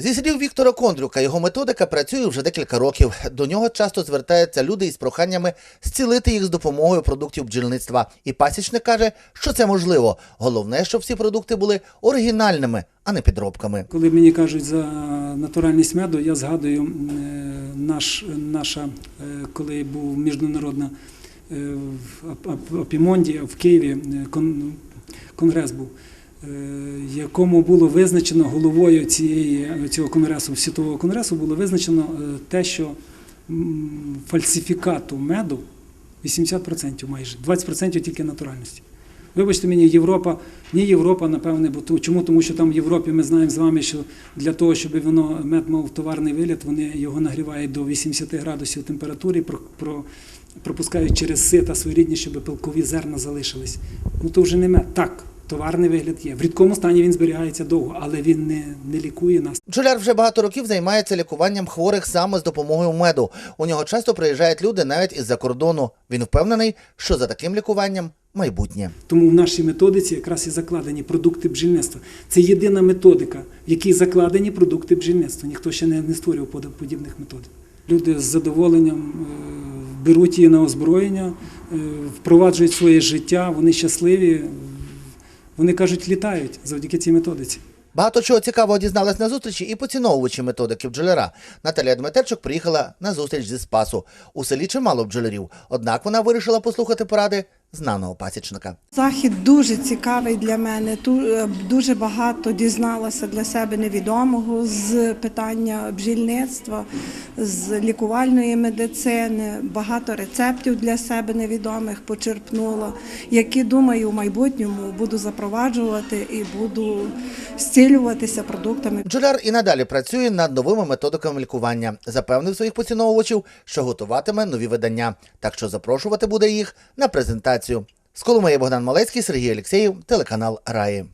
Зі слів Віктора Кондрюка, його методика працює вже декілька років. До нього часто звертаються люди із проханнями зцілити їх з допомогою продуктів бджільництва. І пасічник каже, що це можливо. Головне, щоб всі продукти були оригінальними, а не підробками. Коли мені кажуть за натуральність меду, я згадую е, наш, наша, е, коли був міжнародна е, в Ап- Ап- Апімонді в Києві кон- конгрес був, якому було визначено головою цієї, цього конгресу, світового конгресу, було визначено е, те, що фальсифікату меду 80% майже, 20% тільки натуральності. Вибачте мені, Європа, ні Європа, напевне, бо чому? Тому що там в Європі ми знаємо з вами, що для того, щоб воно мед мав товарний вигляд, вони його нагрівають до 80 градусів про, пропускають через сита своєрідні, щоб пилкові зерна залишились. Ну то вже не мед. Так, товарний вигляд є. В рідкому стані він зберігається довго, але він не, не лікує нас. Бджоляр вже багато років займається лікуванням хворих саме з допомогою меду. У нього часто приїжджають люди навіть із-за кордону. Він впевнений, що за таким лікуванням майбутнє. Тому в нашій методиці якраз і закладені продукти бджільництва. Це єдина методика, в якій закладені продукти бджільництва. Ніхто ще не, не створював подібних методик. Люди з задоволенням е, беруть її на озброєння, е, впроваджують своє життя, вони щасливі. Вони кажуть, літають завдяки цій методиці. Багато чого цікавого дізналась на зустрічі і поціновувачі методики бджоляра. Наталія Дмитерчук приїхала на зустріч зі Спасу. У селі чимало бджолярів, однак вона вирішила послухати поради знаного пасічника. Захід дуже цікавий для мене. Е, Дуже багато дізналася для себе невідомого з питання бджільництва, з лікувальної медицини. Багато рецептів для себе невідомих почерпнула, які думаю в майбутньому буду запроваджувати і буду зцілюватися продуктами Бджоляр і надалі працює над новими методиками лікування. Запевнив своїх поціновувачів, що готуватиме нові видання, так що запрошувати буде їх на презентацію. З Коломиї Богдан Малецький, Сергій Алєксєєв, телеканал Раї.